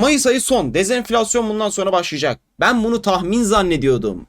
Mayıs ayı son. Dezenflasyon bundan sonra başlayacak. Ben bunu tahmin zannediyordum.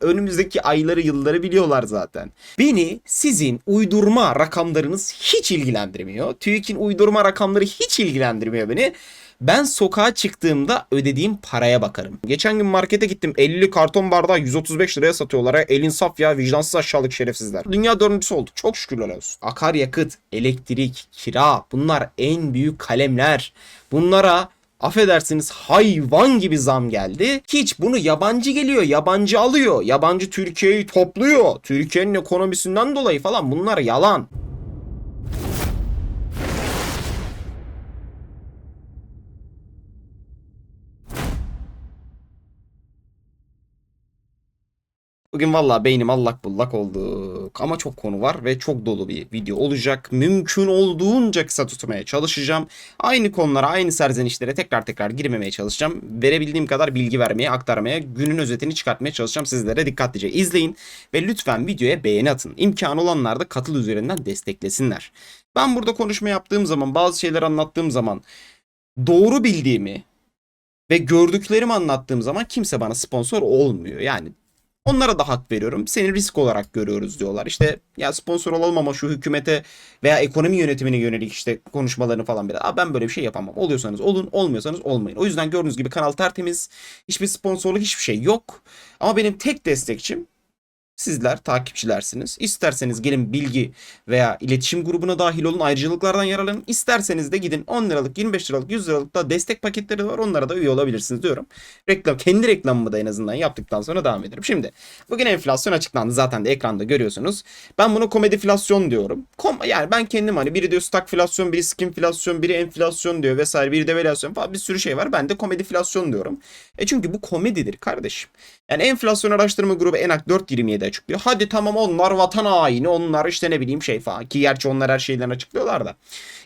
Önümüzdeki ayları yılları biliyorlar zaten. Beni sizin uydurma rakamlarınız hiç ilgilendirmiyor. TÜİK'in uydurma rakamları hiç ilgilendirmiyor beni. Ben sokağa çıktığımda ödediğim paraya bakarım. Geçen gün markete gittim. 50 karton bardağı 135 liraya satıyorlar. Elin saf ya vicdansız aşağılık şerefsizler. Dünya dördüncüsü olduk. Çok şükürler olsun. Akaryakıt, elektrik, kira bunlar en büyük kalemler. Bunlara affedersiniz hayvan gibi zam geldi. Hiç bunu yabancı geliyor, yabancı alıyor. Yabancı Türkiye'yi topluyor. Türkiye'nin ekonomisinden dolayı falan bunlar yalan. Bugün valla beynim allak bullak oldu. Ama çok konu var ve çok dolu bir video olacak. Mümkün olduğunca kısa tutmaya çalışacağım. Aynı konulara, aynı serzenişlere tekrar tekrar girmemeye çalışacağım. Verebildiğim kadar bilgi vermeye, aktarmaya, günün özetini çıkartmaya çalışacağım. Sizlere dikkatlice izleyin ve lütfen videoya beğeni atın. İmkanı olanlar da katıl üzerinden desteklesinler. Ben burada konuşma yaptığım zaman, bazı şeyler anlattığım zaman doğru bildiğimi ve gördüklerimi anlattığım zaman kimse bana sponsor olmuyor. Yani Onlara da hak veriyorum. Seni risk olarak görüyoruz diyorlar. İşte ya sponsor olalım ama şu hükümete veya ekonomi yönetimine yönelik işte konuşmalarını falan bile. Aa, ben böyle bir şey yapamam. Oluyorsanız olun, olmuyorsanız olmayın. O yüzden gördüğünüz gibi kanal tertemiz. Hiçbir sponsorluk, hiçbir şey yok. Ama benim tek destekçim sizler takipçilersiniz. İsterseniz gelin bilgi veya iletişim grubuna dahil olun. Ayrıcalıklardan yararlanın. İsterseniz de gidin 10 liralık, 25 liralık, 100 liralık da destek paketleri var. Onlara da üye olabilirsiniz diyorum. Reklam, kendi reklamımı da en azından yaptıktan sonra devam ederim. Şimdi bugün enflasyon açıklandı. Zaten de ekranda görüyorsunuz. Ben bunu komediflasyon diyorum. Kom yani ben kendim hani biri diyor stagflasyon, biri skinflasyon, biri enflasyon diyor vesaire, biri devalüasyon falan bir sürü şey var. Ben de komediflasyon diyorum. E çünkü bu komedidir kardeşim. Yani enflasyon araştırma grubu ENAK 4.27 açıklıyor. Hadi tamam onlar vatan haini, onlar işte ne bileyim şey falan. Ki gerçi onlar her şeyden açıklıyorlar da.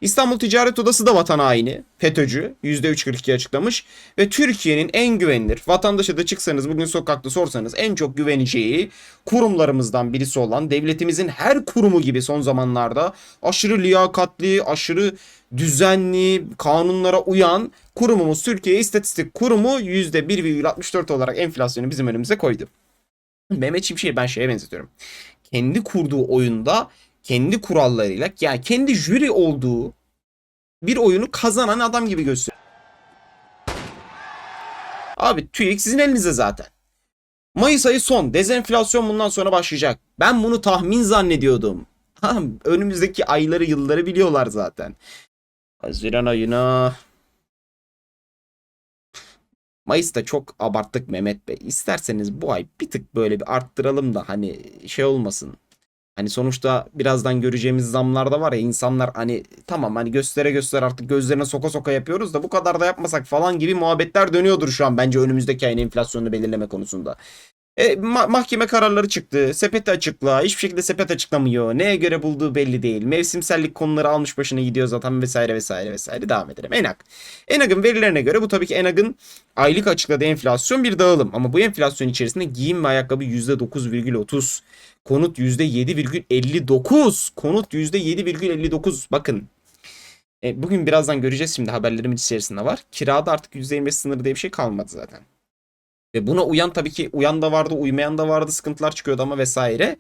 İstanbul Ticaret Odası da vatan haini, FETÖ'cü %3.42 açıklamış. Ve Türkiye'nin en güvenilir, vatandaşa da çıksanız bugün sokakta sorsanız en çok güveneceği kurumlarımızdan birisi olan devletimizin her kurumu gibi son zamanlarda aşırı liyakatli, aşırı düzenli, kanunlara uyan kurumumuz Türkiye İstatistik Kurumu %1,64 olarak enflasyonu bizim önümüze koydu. Mehmet Şimşek'i ben şeye benzetiyorum. Kendi kurduğu oyunda kendi kurallarıyla yani kendi jüri olduğu bir oyunu kazanan adam gibi gösteriyor. Abi TÜİK sizin elinizde zaten. Mayıs ayı son. Dezenflasyon bundan sonra başlayacak. Ben bunu tahmin zannediyordum. Ha, önümüzdeki ayları yılları biliyorlar zaten. Haziran ayına Mayıs'ta çok abarttık Mehmet Bey. İsterseniz bu ay bir tık böyle bir arttıralım da hani şey olmasın. Hani sonuçta birazdan göreceğimiz zamlar da var ya insanlar hani tamam hani göstere göster artık gözlerine soka soka yapıyoruz da bu kadar da yapmasak falan gibi muhabbetler dönüyordur şu an bence önümüzdeki ayın enflasyonunu belirleme konusunda. E, ma- mahkeme kararları çıktı. Sepet açıkla. Hiçbir şekilde sepet açıklamıyor. Neye göre bulduğu belli değil. Mevsimsellik konuları almış başına gidiyor zaten vesaire vesaire vesaire. Devam edelim. Enak. Enag'ın verilerine göre bu tabii ki Enag'ın aylık açıkladığı enflasyon bir dağılım. Ama bu enflasyon içerisinde giyim ve ayakkabı %9,30. Konut %7,59. Konut %7,59. Bakın. E, bugün birazdan göreceğiz şimdi haberlerimiz içerisinde var. Kirada artık %25 sınırı diye bir şey kalmadı zaten. Ve buna uyan tabii ki uyan da vardı, uymayan da vardı, sıkıntılar çıkıyordu ama vesaire.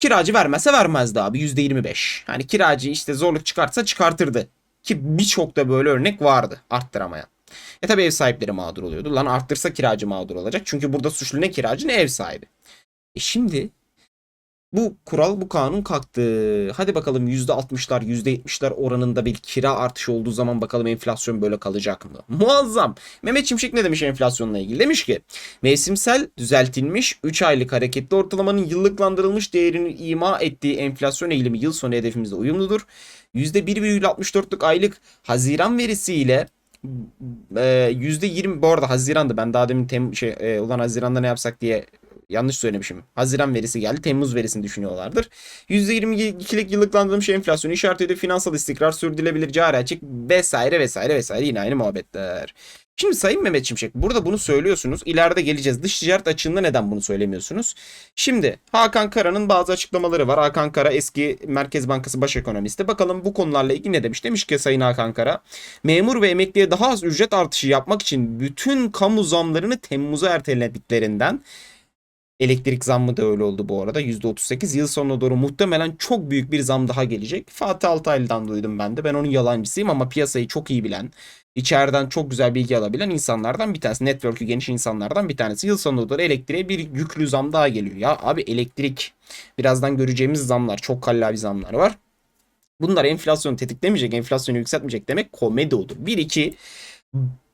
Kiracı vermezse vermezdi abi %25. Hani kiracı işte zorluk çıkartsa çıkartırdı. Ki birçok da böyle örnek vardı arttıramayan. E tabii ev sahipleri mağdur oluyordu. Lan arttırsa kiracı mağdur olacak. Çünkü burada suçlu ne kiracı ne ev sahibi. E şimdi bu kural, bu kanun kalktı. Hadi bakalım %60'lar, %70'ler oranında bir kira artışı olduğu zaman bakalım enflasyon böyle kalacak mı? Muazzam. Mehmet Şimşek ne demiş enflasyonla ilgili? Demiş ki mevsimsel düzeltilmiş 3 aylık hareketli ortalamanın yıllıklandırılmış değerini ima ettiği enflasyon eğilimi yıl sonu hedefimizle uyumludur. %1,64'lük aylık Haziran verisiyle e, %20 bu arada Haziran'dı ben daha demin tem, şey e, ulan Haziran'da ne yapsak diye yanlış söylemişim. Haziran verisi geldi. Temmuz verisini düşünüyorlardır. %22'lik yıllıklandırılmış enflasyon işaret ediyor. Finansal istikrar, sürdürülebilir cari açık vesaire vesaire vesaire yine aynı muhabbetler. Şimdi Sayın Mehmet Şimşek burada bunu söylüyorsunuz. İleride geleceğiz. Dış ticaret açığında neden bunu söylemiyorsunuz? Şimdi Hakan Kara'nın bazı açıklamaları var. Hakan Kara eski Merkez Bankası baş ekonomisti. Bakalım bu konularla ilgili ne demiş? Demiş ki Sayın Hakan Kara memur ve emekliye daha az ücret artışı yapmak için bütün kamu zamlarını Temmuz'a ertelediklerinden Elektrik zammı da öyle oldu bu arada. %38 yıl sonuna doğru muhtemelen çok büyük bir zam daha gelecek. Fatih Altaylı'dan duydum ben de. Ben onun yalancısıyım ama piyasayı çok iyi bilen, içeriden çok güzel bilgi alabilen insanlardan bir tanesi. Network'ü geniş insanlardan bir tanesi. Yıl sonuna doğru elektriğe bir yüklü zam daha geliyor. Ya abi elektrik birazdan göreceğimiz zamlar çok kallavi zamlar var. Bunlar enflasyonu tetiklemeyecek, enflasyonu yükseltmeyecek demek komedi olur. Bir iki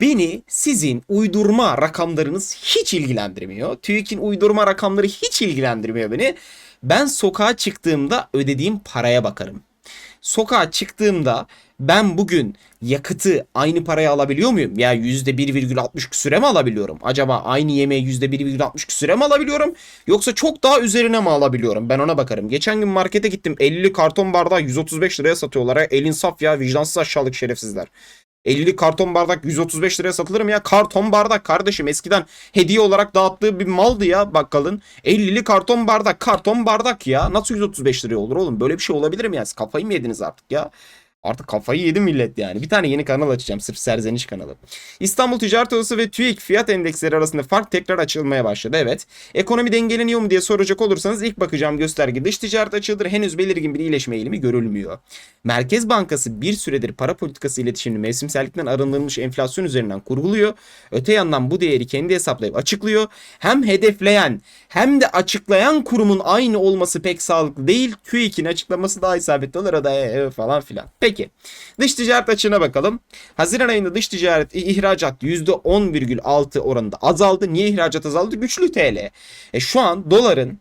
Beni sizin uydurma rakamlarınız hiç ilgilendirmiyor. TÜİK'in uydurma rakamları hiç ilgilendirmiyor beni. Ben sokağa çıktığımda ödediğim paraya bakarım. Sokağa çıktığımda ben bugün yakıtı aynı paraya alabiliyor muyum? Ya %1,60 küsüre mi alabiliyorum? Acaba aynı yemeği %1,60 küsüre mi alabiliyorum? Yoksa çok daha üzerine mi alabiliyorum? Ben ona bakarım. Geçen gün markete gittim. 50 karton bardağı 135 liraya satıyorlar. Elin saf ya vicdansız aşağılık şerefsizler. 50 karton bardak 135 liraya satılır mı ya? Karton bardak kardeşim eskiden hediye olarak dağıttığı bir maldı ya bakkalın. 50'li karton bardak karton bardak ya. Nasıl 135 liraya olur oğlum? Böyle bir şey olabilir mi ya? Siz kafayı mı yediniz artık ya? Artık kafayı yedi millet yani. Bir tane yeni kanal açacağım. Sırf serzeniş kanalı. İstanbul Ticaret Odası ve TÜİK fiyat endeksleri arasında fark tekrar açılmaya başladı. Evet. Ekonomi dengeleniyor mu diye soracak olursanız ilk bakacağım gösterge dış ticaret açığıdır. Henüz belirgin bir iyileşme eğilimi görülmüyor. Merkez Bankası bir süredir para politikası iletişimini mevsimsellikten arındırılmış enflasyon üzerinden kurguluyor. Öte yandan bu değeri kendi hesaplayıp açıklıyor. Hem hedefleyen hem de açıklayan kurumun aynı olması pek sağlıklı değil. TÜİK'in açıklaması daha isabetli olur. Da e, falan filan. Peki. Dış ticaret açığına bakalım. Haziran ayında dış ticaret ihracat %10,6 oranında azaldı. Niye ihracat azaldı? Güçlü TL. E şu an doların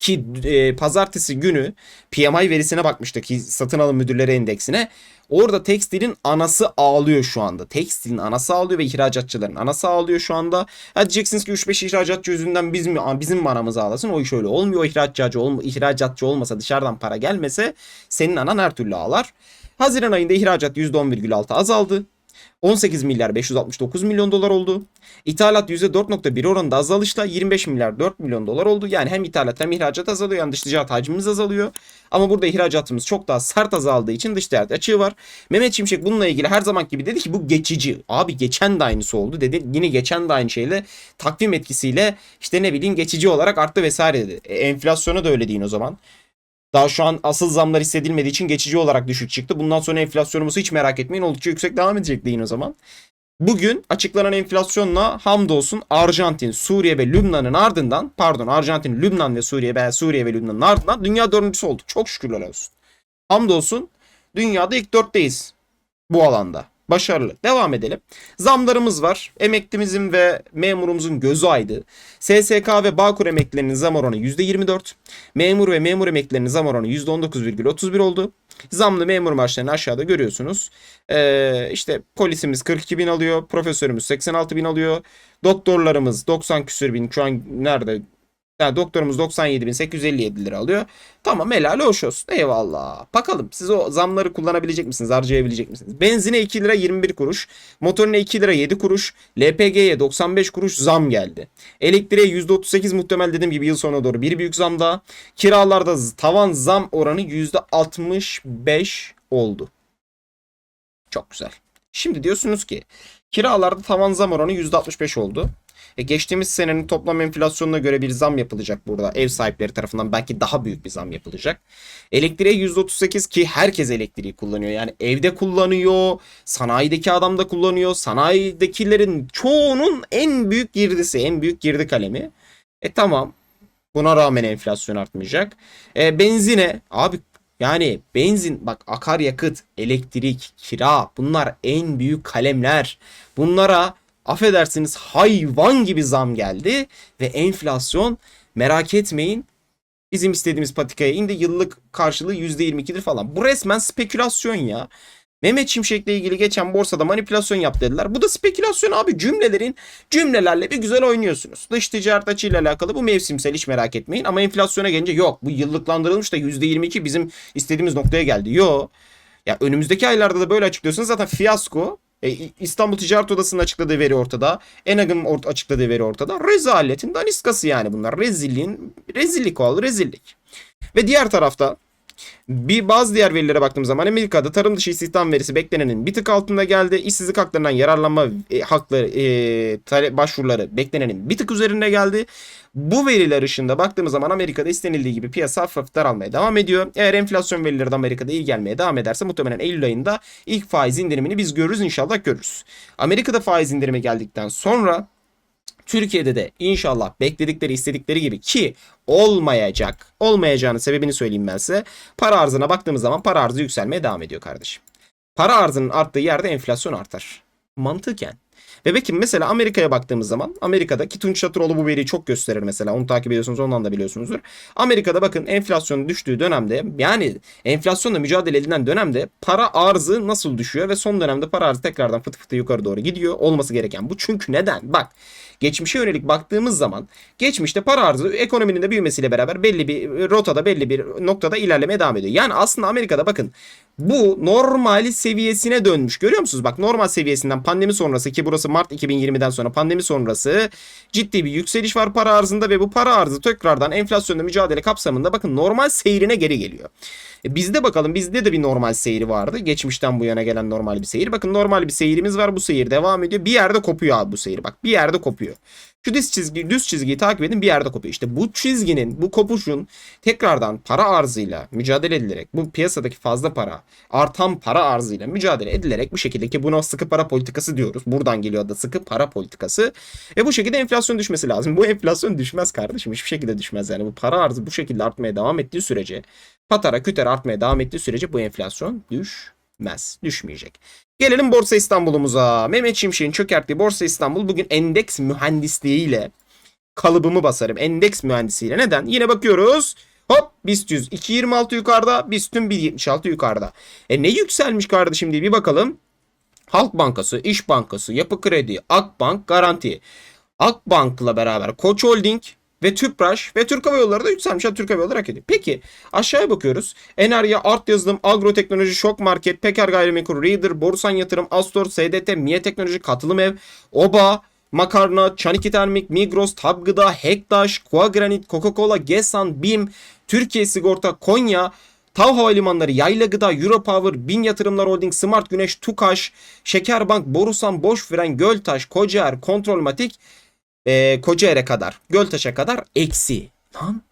ki e, pazartesi günü PMI verisine bakmıştık ki satın alım müdürleri endeksine. Orada tekstilin anası ağlıyor şu anda. Tekstilin anası ağlıyor ve ihracatçıların anası ağlıyor şu anda. Ha diyeceksiniz ki 3-5 ihracatçı yüzünden biz mi, bizim mi anamız ağlasın? O iş öyle olmuyor. O ihracatçı, olma, ihracatçı olmasa dışarıdan para gelmese senin anan her türlü ağlar. Haziran ayında ihracat %10,6 azaldı. 18 milyar 569 milyon dolar oldu. İthalat %4.1 oranında azalışla 25 milyar 4 milyon dolar oldu. Yani hem ithalat hem ihracat azalıyor yani dış ticaret hacmimiz azalıyor. Ama burada ihracatımız çok daha sert azaldığı için dış ticaret açığı var. Mehmet Şimşek bununla ilgili her zaman gibi dedi ki bu geçici. Abi geçen de aynısı oldu dedi. Yine geçen de aynı şeyle takvim etkisiyle işte ne bileyim geçici olarak arttı vesaire dedi. E, enflasyona da öyle deyin o zaman. Daha şu an asıl zamlar hissedilmediği için geçici olarak düşük çıktı. Bundan sonra enflasyonumuzu hiç merak etmeyin. Oldukça yüksek devam edecek deyin o zaman. Bugün açıklanan enflasyonla hamdolsun Arjantin, Suriye ve Lübnan'ın ardından pardon Arjantin, Lübnan ve Suriye veya Suriye ve Lübnan'ın ardından dünya dördüncüsü olduk. Çok şükürler olsun. Hamdolsun dünyada ilk dörtteyiz bu alanda. Başarılı. Devam edelim. Zamlarımız var. Emeklimizin ve memurumuzun gözü aydı. SSK ve Bağkur emeklilerinin zam oranı %24. Memur ve memur emeklilerinin zam oranı %19,31 oldu. Zamlı memur maaşlarını aşağıda görüyorsunuz. Ee, işte polisimiz 42 bin alıyor. Profesörümüz 86 bin alıyor. Doktorlarımız 90 küsür bin. Şu an nerede? Yani doktorumuz 97.857 lira alıyor. Tamam helal hoş olsun. Eyvallah. Bakalım siz o zamları kullanabilecek misiniz? Harcayabilecek misiniz? Benzine 2 lira 21 kuruş. Motorine 2 lira 7 kuruş. LPG'ye 95 kuruş zam geldi. Elektriğe %38 muhtemel dediğim gibi yıl sonuna doğru bir büyük zam daha. Kiralarda tavan zam oranı %65 oldu. Çok güzel. Şimdi diyorsunuz ki kiralarda tavan zam oranı %65 oldu. E geçtiğimiz senenin toplam enflasyonuna göre bir zam yapılacak burada. Ev sahipleri tarafından belki daha büyük bir zam yapılacak. Elektriğe %38 ki herkes elektriği kullanıyor. Yani evde kullanıyor, sanayideki adam da kullanıyor. Sanayidekilerin çoğunun en büyük girdisi, en büyük girdi kalemi. E tamam. Buna rağmen enflasyon artmayacak. E, benzine abi yani benzin bak akaryakıt, elektrik, kira bunlar en büyük kalemler. Bunlara affedersiniz hayvan gibi zam geldi ve enflasyon merak etmeyin bizim istediğimiz patikaya indi. Yıllık karşılığı %22'dir falan. Bu resmen spekülasyon ya. Mehmet Şimşek'le ilgili geçen borsada manipülasyon yap dediler. Bu da spekülasyon abi cümlelerin cümlelerle bir güzel oynuyorsunuz. Dış ticaret açığıyla alakalı bu mevsimsel hiç merak etmeyin. Ama enflasyona gelince yok bu yıllıklandırılmış da %22 bizim istediğimiz noktaya geldi. Yok. Ya önümüzdeki aylarda da böyle açıklıyorsunuz zaten fiyasko. E, İstanbul Ticaret Odası'nın açıkladığı veri ortada. Enag'ın ort- açıkladığı veri ortada. Rezaletin daniskası yani bunlar. Rezilliğin, rezillik ol, rezillik. Ve diğer tarafta bir bazı diğer verilere baktığım zaman Amerika'da tarım dışı istihdam verisi beklenenin bir tık altında geldi. İşsizlik haklarından yararlanma e, hakları e, tale- başvuruları beklenenin bir tık üzerinde geldi. Bu veriler ışığında baktığımız zaman Amerika'da istenildiği gibi piyasa hafif daralmaya devam ediyor. Eğer enflasyon verileri de Amerika'da iyi gelmeye devam ederse muhtemelen Eylül ayında ilk faiz indirimini biz görürüz inşallah görürüz. Amerika'da faiz indirimi geldikten sonra Türkiye'de de inşallah bekledikleri istedikleri gibi ki olmayacak. Olmayacağının sebebini söyleyeyim ben size. Para arzına baktığımız zaman para arzı yükselmeye devam ediyor kardeşim. Para arzının arttığı yerde enflasyon artar. Mantıken. Ve peki mesela Amerika'ya baktığımız zaman Amerika'daki Tunç Çatıroğlu bu veriyi çok gösterir mesela. Onu takip ediyorsunuz ondan da biliyorsunuzdur. Amerika'da bakın enflasyonun düştüğü dönemde yani enflasyonla mücadele edilen dönemde para arzı nasıl düşüyor ve son dönemde para arzı tekrardan fıtı fıtı yukarı doğru gidiyor. Olması gereken bu. Çünkü neden? Bak geçmişe yönelik baktığımız zaman geçmişte para arzı ekonominin de büyümesiyle beraber belli bir rotada belli bir noktada ilerlemeye devam ediyor. Yani aslında Amerika'da bakın bu normal seviyesine dönmüş. Görüyor musunuz? Bak normal seviyesinden pandemi sonrası ki burası Mart 2020'den sonra pandemi sonrası ciddi bir yükseliş var para arzında ve bu para arzı tekrardan enflasyonla mücadele kapsamında bakın normal seyrine geri geliyor. E bizde bakalım bizde de bir normal seyri vardı. Geçmişten bu yana gelen normal bir seyir. Bakın normal bir seyrimiz var. Bu seyir devam ediyor. Bir yerde kopuyor abi bu seyir. Bak bir yerde kopuyor. Şu düz çizgi, düz çizgiyi takip edin bir yerde kopuyor. İşte bu çizginin, bu kopuşun tekrardan para arzıyla mücadele edilerek, bu piyasadaki fazla para, artan para arzıyla mücadele edilerek bu şekilde ki buna sıkı para politikası diyoruz. Buradan geliyor adı sıkı para politikası. Ve bu şekilde enflasyon düşmesi lazım. Bu enflasyon düşmez kardeşim. Hiçbir şekilde düşmez yani. Bu para arzı bu şekilde artmaya devam ettiği sürece, patara küter artmaya devam ettiği sürece bu enflasyon düşmez. Düşmeyecek. Gelelim Borsa İstanbul'umuza. Mehmet Şimşek'in çökerttiği Borsa İstanbul bugün endeks mühendisliğiyle kalıbımı basarım. Endeks mühendisiyle. Neden? Yine bakıyoruz. Hop BIST 100 2.26 yukarıda. BIST tüm 1.76 yukarıda. E ne yükselmiş kardeşim diye bir bakalım. Halk Bankası, İş Bankası, Yapı Kredi, Akbank, Garanti. Akbank'la beraber Koç Holding ve Tüpraş ve Türk Hava Yolları da yükselmiş. Ha, Türk Hava Yolları hak ediyor. Peki aşağıya bakıyoruz. Enerya, Art Yazılım, Agroteknoloji, Şok Market, Peker Gayrimenkul, Reader, Borsan Yatırım, Astor, SDT, Miye Teknoloji, Katılım Ev, Oba, Makarna, Çaniki Termik, Migros, Tab Gıda, Hektaş, Koa Granit, Coca-Cola, Gesan, BİM, Türkiye Sigorta, Konya, Tav Havalimanları, Yayla Gıda, Europower, Bin Yatırımlar Holding, Smart Güneş, Tukaş, Şekerbank, Borusan, Boş Fren, Göltaş, Kocaer, Kontrolmatik, e, Kocaer'e kadar, Göltaş'a kadar eksi. Lan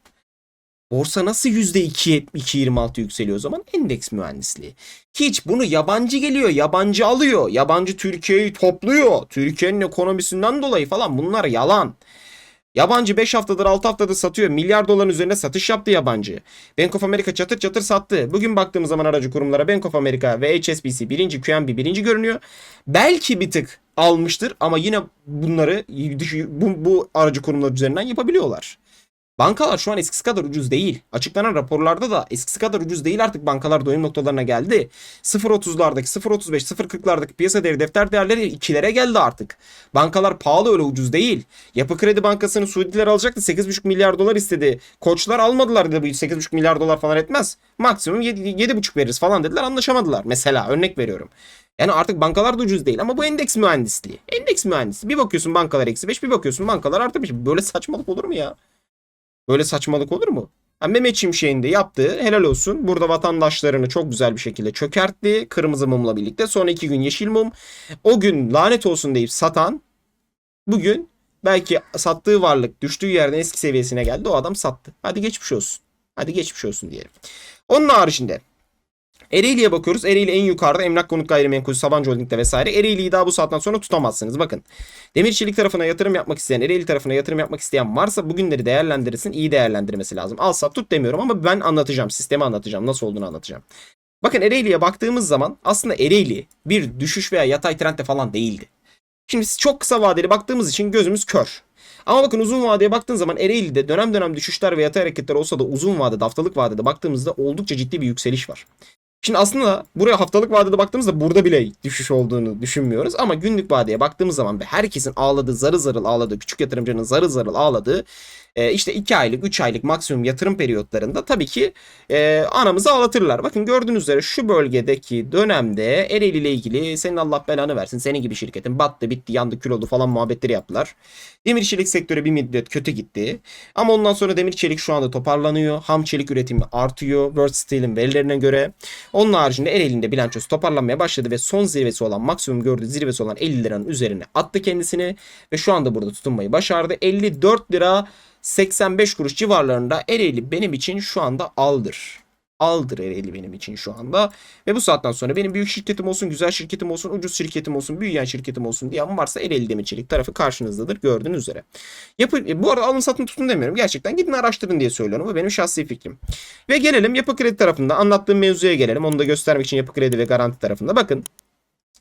borsa nasıl %2, 2.26 yükseliyor o zaman? Endeks mühendisliği. Hiç bunu yabancı geliyor, yabancı alıyor, yabancı Türkiye'yi topluyor. Türkiye'nin ekonomisinden dolayı falan bunlar yalan. Yabancı 5 haftadır 6 haftadır satıyor. Milyar doların üzerine satış yaptı yabancı. Bank of America çatır çatır sattı. Bugün baktığımız zaman aracı kurumlara Bank of America ve HSBC birinci, QNB birinci görünüyor. Belki bir tık almıştır ama yine bunları bu, bu aracı kurumlar üzerinden yapabiliyorlar. Bankalar şu an eskisi kadar ucuz değil. Açıklanan raporlarda da eskisi kadar ucuz değil artık bankalar doyum noktalarına geldi. 0.30'lardaki, 0.35, 0.40'lardaki piyasa değeri defter değerleri ikilere geldi artık. Bankalar pahalı öyle ucuz değil. Yapı Kredi Bankası'nı Suudiler alacaktı 8.5 milyar dolar istedi. Koçlar almadılar dedi bu 8.5 milyar dolar falan etmez. Maksimum 7, 7.5 veririz falan dediler anlaşamadılar. Mesela örnek veriyorum. Yani artık bankalar da ucuz değil ama bu endeks mühendisliği. Endeks mühendisliği. Bir bakıyorsun bankalar eksi 5 bir bakıyorsun bankalar artı 5. Böyle saçmalık olur mu ya? Böyle saçmalık olur mu? Ha, Mehmet Şimşek'in de yaptığı helal olsun. Burada vatandaşlarını çok güzel bir şekilde çökertti. Kırmızı mumla birlikte. Sonra iki gün yeşil mum. O gün lanet olsun deyip satan bugün belki sattığı varlık düştüğü yerden eski seviyesine geldi. O adam sattı. Hadi geçmiş olsun. Hadi geçmiş olsun diyelim. Onun haricinde Ereğli'ye bakıyoruz. Ereğli en yukarıda emlak konut gayrimenkul Sabancı Holding'de vesaire. Ereğli'yi daha bu saatten sonra tutamazsınız. Bakın. Demir çelik tarafına yatırım yapmak isteyen, Ereğli tarafına yatırım yapmak isteyen varsa bugünleri değerlendirirsin. iyi değerlendirmesi lazım. Al sat tut demiyorum ama ben anlatacağım. Sistemi anlatacağım. Nasıl olduğunu anlatacağım. Bakın Ereğli'ye baktığımız zaman aslında Ereğli bir düşüş veya yatay trendde falan değildi. Şimdi çok kısa vadeli baktığımız için gözümüz kör. Ama bakın uzun vadeye baktığın zaman Ereğli'de dönem dönem düşüşler ve yatay hareketler olsa da uzun vadede haftalık vadede baktığımızda oldukça ciddi bir yükseliş var. Şimdi aslında buraya haftalık vadede baktığımızda burada bile düşüş olduğunu düşünmüyoruz. Ama günlük vadeye baktığımız zaman ve herkesin ağladığı, zarı zarıl ağladığı, küçük yatırımcının zarı zarıl ağladığı e, işte 2 aylık, 3 aylık maksimum yatırım periyotlarında tabii ki e, anamızı ağlatırlar. Bakın gördüğünüz üzere şu bölgedeki dönemde Ereğli ile ilgili senin Allah belanı versin senin gibi şirketin battı, bitti, yandı, kül oldu falan muhabbetleri yaptılar. Demir çelik sektörü bir müddet kötü gitti. Ama ondan sonra demir çelik şu anda toparlanıyor. Ham çelik üretimi artıyor. World Steel'in verilerine göre. Onun haricinde Ereğli'nin de bilançosu toparlanmaya başladı ve son zirvesi olan maksimum gördüğü zirvesi olan 50 liranın üzerine attı kendisini ve şu anda burada tutunmayı başardı. 54 lira 85 kuruş civarlarında Ereğli benim için şu anda aldır. Aldır Ereğli benim için şu anda. Ve bu saatten sonra benim büyük şirketim olsun, güzel şirketim olsun, ucuz şirketim olsun, büyüyen şirketim olsun diyen varsa Ereğli Demir Çelik tarafı karşınızdadır gördüğünüz üzere. Yapı, bu arada alın satın tutun demiyorum. Gerçekten gidin araştırın diye söylüyorum. Bu benim şahsi fikrim. Ve gelelim yapı kredi tarafında anlattığım mevzuya gelelim. Onu da göstermek için yapı kredi ve garanti tarafında. Bakın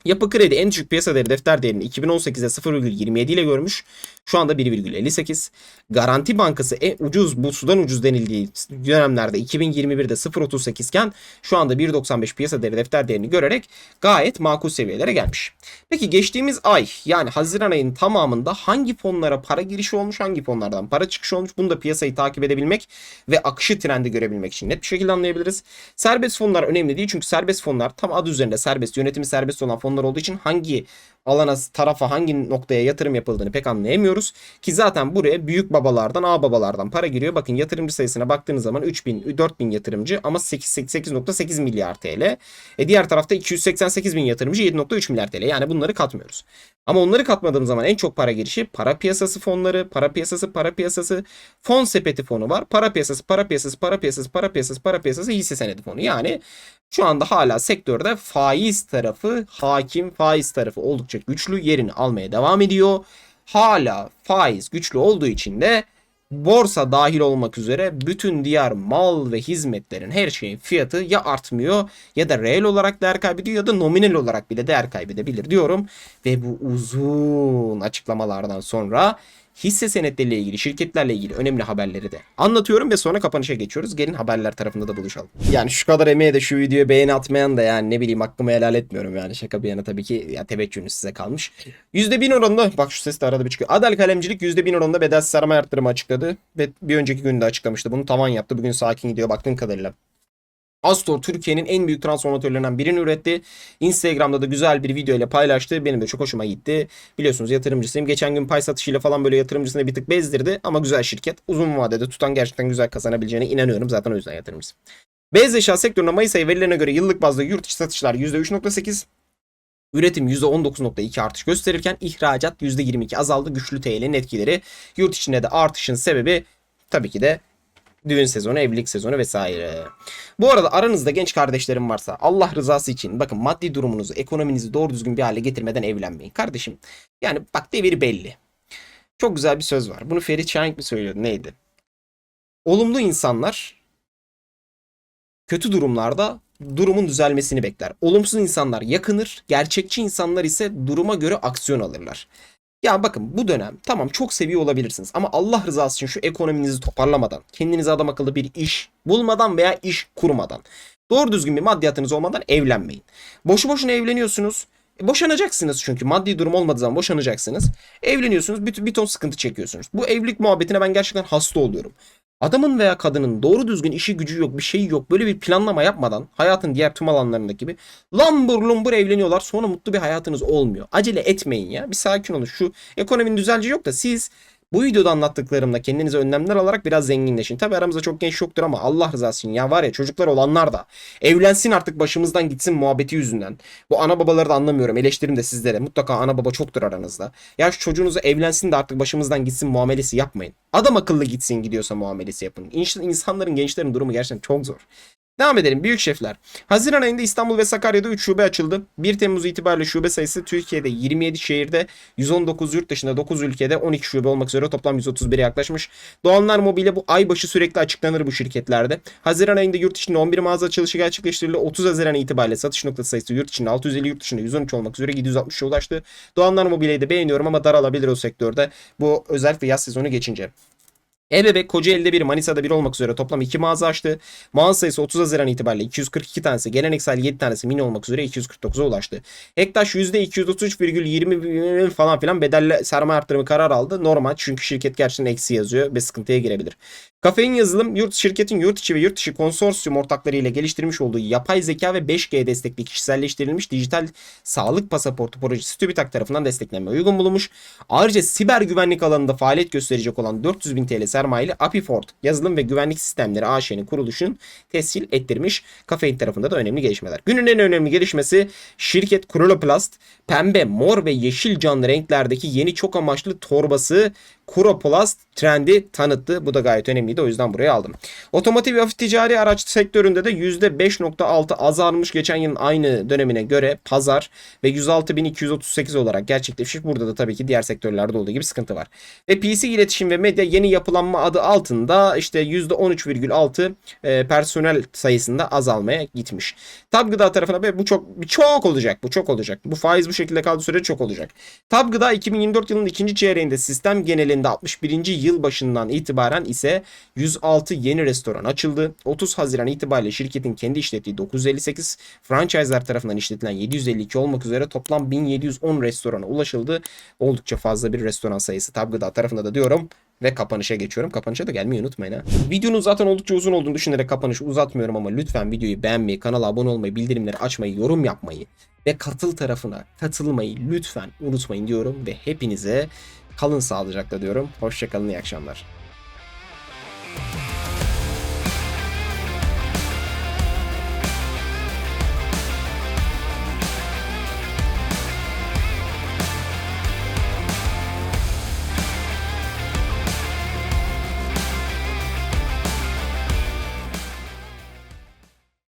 Yapı Kredi en düşük piyasa değeri defter değerini 2018'de 0,27 ile görmüş. Şu anda 1,58. Garanti Bankası en ucuz bu sudan ucuz denildiği dönemlerde 2021'de 0,38 iken şu anda 1,95 piyasa değeri defter değerini görerek gayet makul seviyelere gelmiş. Peki geçtiğimiz ay yani Haziran ayının tamamında hangi fonlara para girişi olmuş hangi fonlardan para çıkışı olmuş bunu da piyasayı takip edebilmek ve akışı trendi görebilmek için net bir şekilde anlayabiliriz. Serbest fonlar önemli değil çünkü serbest fonlar tam adı üzerinde serbest yönetimi serbest olan fonlar olduğu için hangi alana tarafa hangi noktaya yatırım yapıldığını pek anlayamıyoruz. Ki zaten buraya büyük babalardan ağ babalardan para giriyor. Bakın yatırımcı sayısına baktığınız zaman 3000 4000 yatırımcı ama 8.8 milyar TL. E diğer tarafta 288 bin yatırımcı 7.3 milyar TL. Yani bunları katmıyoruz. Ama onları katmadığım zaman en çok para girişi para piyasası fonları, para piyasası, para piyasası, fon sepeti fonu var. Para piyasası, para piyasası, para piyasası, para piyasası, para piyasası hisse senedi fonu. Yani şu anda hala sektörde faiz tarafı hakim, faiz tarafı oldukça güçlü yerini almaya devam ediyor. Hala faiz güçlü olduğu için de borsa dahil olmak üzere bütün diğer mal ve hizmetlerin her şeyin fiyatı ya artmıyor ya da reel olarak değer kaybediyor ya da nominal olarak bile değer kaybedebilir diyorum. Ve bu uzun açıklamalardan sonra hisse senetleriyle ilgili, şirketlerle ilgili önemli haberleri de anlatıyorum ve sonra kapanışa geçiyoruz. Gelin haberler tarafında da buluşalım. Yani şu kadar emeğe de şu videoya beğeni atmayan da yani ne bileyim hakkımı helal etmiyorum yani. Şaka bir yana tabii ki ya teveccühünüz size kalmış. %1000 oranında bak şu ses de arada bir çıkıyor. Adel Kalemcilik %1000 oranında bedelsiz arama arttırımı açıkladı. Ve bir önceki günde açıklamıştı. Bunu tavan yaptı. Bugün sakin gidiyor baktığım kadarıyla. Astor Türkiye'nin en büyük transformatörlerinden birini üretti. Instagram'da da güzel bir video ile paylaştı. Benim de çok hoşuma gitti. Biliyorsunuz yatırımcısıyım. Geçen gün pay satışıyla falan böyle yatırımcısını bir tık bezdirdi. Ama güzel şirket. Uzun vadede tutan gerçekten güzel kazanabileceğine inanıyorum. Zaten o yüzden yatırımcısıyım. Beyaz eşya sektöründe Mayıs ayı verilerine göre yıllık bazda yurt içi satışlar %3.8, Üretim %19.2 artış gösterirken ihracat %22 azaldı. Güçlü TL'nin etkileri yurt içinde de artışın sebebi tabii ki de düğün sezonu, evlilik sezonu vesaire. Bu arada aranızda genç kardeşlerim varsa Allah rızası için bakın maddi durumunuzu, ekonominizi doğru düzgün bir hale getirmeden evlenmeyin. Kardeşim yani bak devir belli. Çok güzel bir söz var. Bunu Ferit Şahin mi söylüyordu? Neydi? Olumlu insanlar kötü durumlarda durumun düzelmesini bekler. Olumsuz insanlar yakınır, gerçekçi insanlar ise duruma göre aksiyon alırlar. Ya bakın bu dönem tamam çok seviyor olabilirsiniz ama Allah rızası için şu ekonominizi toparlamadan, kendinize adam akıllı bir iş bulmadan veya iş kurmadan, doğru düzgün bir maddiyatınız olmadan evlenmeyin. Boşu boşuna evleniyorsunuz. E, boşanacaksınız çünkü maddi durum olmadığı zaman boşanacaksınız. Evleniyorsunuz bir, bir ton sıkıntı çekiyorsunuz. Bu evlilik muhabbetine ben gerçekten hasta oluyorum. Adamın veya kadının doğru düzgün işi gücü yok bir şeyi yok böyle bir planlama yapmadan hayatın diğer tüm alanlarındaki gibi lambur lumbur evleniyorlar. Sonra mutlu bir hayatınız olmuyor. Acele etmeyin ya. Bir sakin olun. Şu ekonominin düzelci yok da siz bu videoda anlattıklarımla kendinize önlemler alarak biraz zenginleşin. Tabi aramızda çok genç yoktur ama Allah rızası için ya var ya çocuklar olanlar da evlensin artık başımızdan gitsin muhabbeti yüzünden. Bu ana babaları da anlamıyorum eleştirim de sizlere. Mutlaka ana baba çoktur aranızda. Ya şu çocuğunuzu evlensin de artık başımızdan gitsin muamelesi yapmayın. Adam akıllı gitsin gidiyorsa muamelesi yapın. İnsanların gençlerin durumu gerçekten çok zor. Devam edelim. Büyük şefler. Haziran ayında İstanbul ve Sakarya'da 3 şube açıldı. 1 Temmuz itibariyle şube sayısı Türkiye'de 27 şehirde, 119 yurt dışında 9 ülkede 12 şube olmak üzere toplam 131'e yaklaşmış. Doğanlar Mobile bu ay başı sürekli açıklanır bu şirketlerde. Haziran ayında yurt içinde 11 mağaza açılışı gerçekleştirildi. 30 Haziran itibariyle satış noktası sayısı yurt içinde 650 yurt dışında 113 olmak üzere 760'a ulaştı. Doğanlar Mobile'yi de beğeniyorum ama daralabilir o sektörde. Bu özellikle yaz sezonu geçince. Ebebe Kocaeli'de bir Manisa'da bir olmak üzere toplam 2 mağaza açtı. Mağaza sayısı 30 Haziran itibariyle 242 tanesi geleneksel 7 tanesi mini olmak üzere 249'a ulaştı. Ektaş %233,20 falan filan bedelle sermaye arttırımı karar aldı. Normal çünkü şirket gerçekten eksi yazıyor ve sıkıntıya girebilir. Kafein yazılım yurt şirketin yurt içi ve yurt dışı konsorsiyum ortakları ile geliştirmiş olduğu yapay zeka ve 5G destekli kişiselleştirilmiş dijital sağlık pasaportu projesi TÜBİTAK tarafından desteklenmeye uygun bulunmuş. Ayrıca siber güvenlik alanında faaliyet gösterecek olan 400 bin TL sermayeli Apifort yazılım ve güvenlik sistemleri AŞ'nin kuruluşun tescil ettirmiş. Kafein tarafında da önemli gelişmeler. Günün en önemli gelişmesi şirket Kroloplast pembe, mor ve yeşil canlı renklerdeki yeni çok amaçlı torbası Kuroplast trendi tanıttı. Bu da gayet önemliydi. O yüzden buraya aldım. Otomotiv ve hafif ticari araç sektöründe de %5.6 azalmış geçen yılın aynı dönemine göre pazar ve 106.238 olarak gerçekleşmiş. Burada da tabii ki diğer sektörlerde olduğu gibi sıkıntı var. Ve PC iletişim ve medya yeni yapılanma adı altında işte %13,6 e, personel sayısında azalmaya gitmiş. Tab gıda tarafına be bu çok çok olacak. Bu çok olacak. Bu faiz bu şekilde kaldığı sürece çok olacak. Tab gıda 2024 yılının ikinci çeyreğinde sistem genelinde 61. yıl başından itibaren ise 106 yeni restoran açıldı. 30 Haziran itibariyle şirketin kendi işlettiği 958 franchise'lar tarafından işletilen 752 olmak üzere toplam 1710 restorana ulaşıldı. Oldukça fazla bir restoran sayısı Tab gıda tarafında da diyorum ve kapanışa geçiyorum. Kapanışa da gelmeyi unutmayın ha. Videonun zaten oldukça uzun olduğunu düşünerek kapanışı uzatmıyorum ama lütfen videoyu beğenmeyi, kanala abone olmayı, bildirimleri açmayı, yorum yapmayı ve katıl tarafına katılmayı lütfen unutmayın diyorum ve hepinize Kalın sağlıcakla diyorum. Hoşçakalın, iyi akşamlar.